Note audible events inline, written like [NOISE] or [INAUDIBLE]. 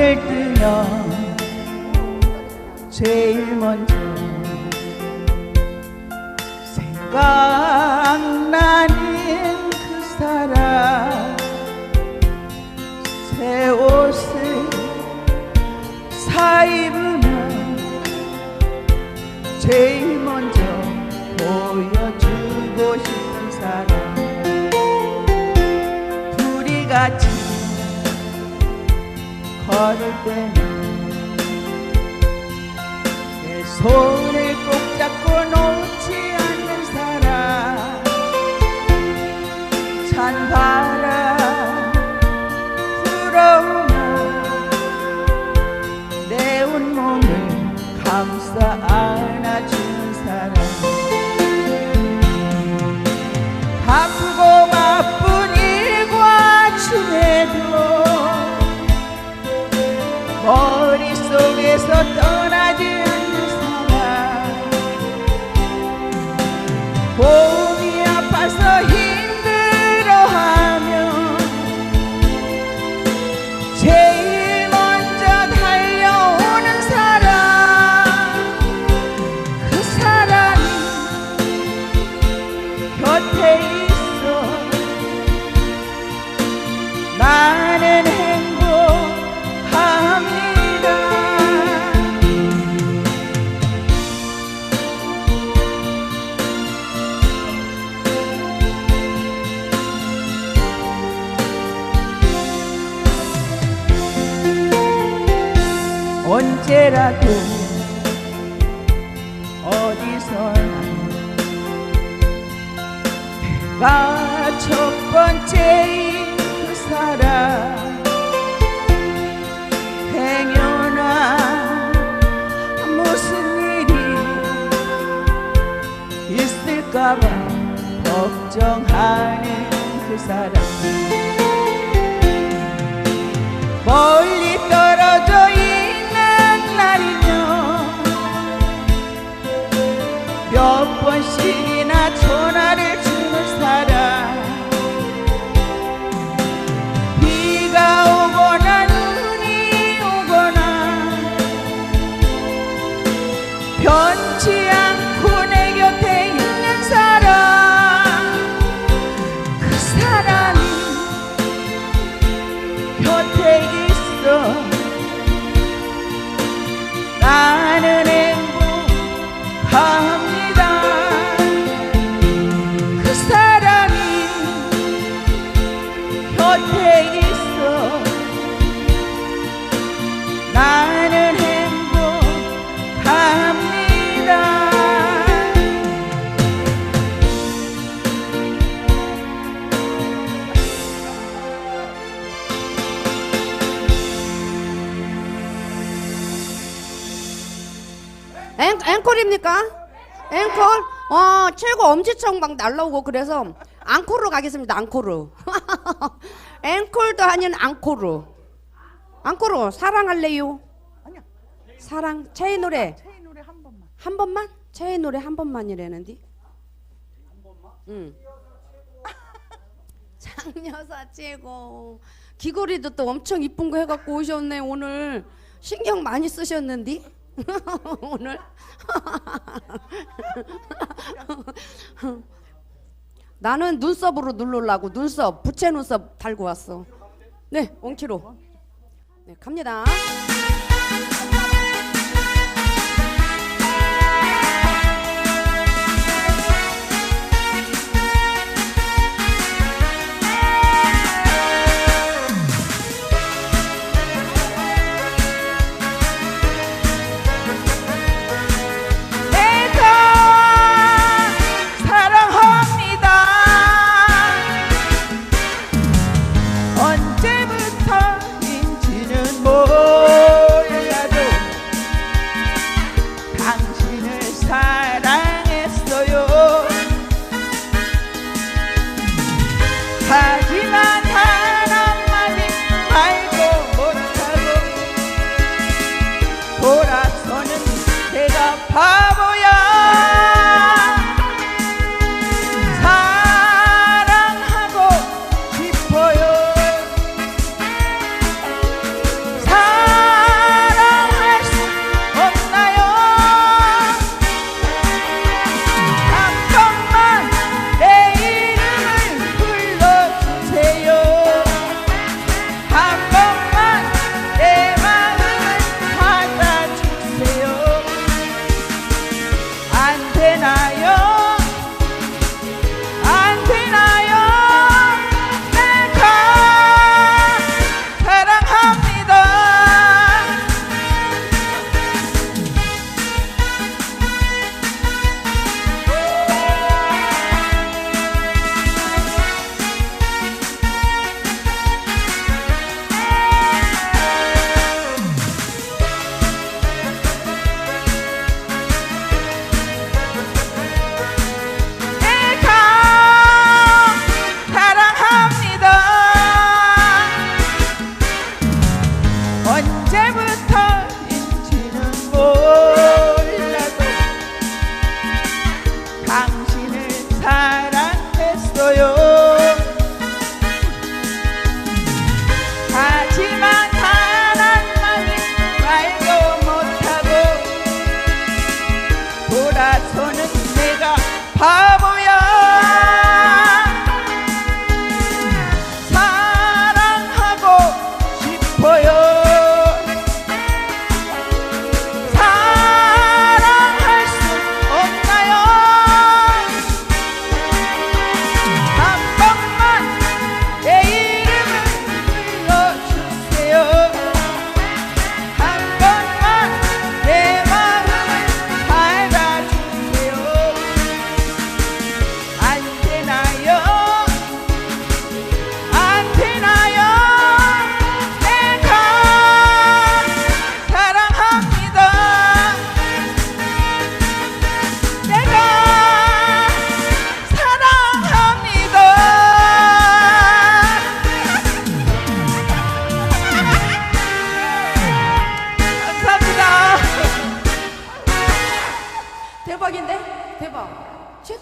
되면 제일 먼저 생각나는 그 사람 걸을 때는 내 손을 꼭 잡고 놓 언제라도 어디서나 내가 첫 번째인 그 사람 행여나 무슨 일이 있을까봐 걱정하는 그 사람 곁에 있어. 나는 행복합니다. 그 사람이 곁에 있어 앵, 앵콜입니까? 앵콜? 어, 최고 엄지척 막 날라오고 그래서 앙코르 가겠습니다. 앙코르. [LAUGHS] 앵콜도 아닌 앙코르. 앙코르 사랑할래요? 아니야 사랑 최애 노래 제 노래 한 번만 한 번만? 최애 노래 한 번만이라는데. 한 번만? 응. 장여사 최고. 귀걸이도 또 엄청 이쁜 거 해갖고 오셨네 오늘. 신경 많이 쓰셨는데 [LAUGHS] 오늘. [LAUGHS] 나는 눈썹으로 누르려고 눈썹 부채 눈썹 달고 왔어. 네, 원키로. 네, 갑니다. 诶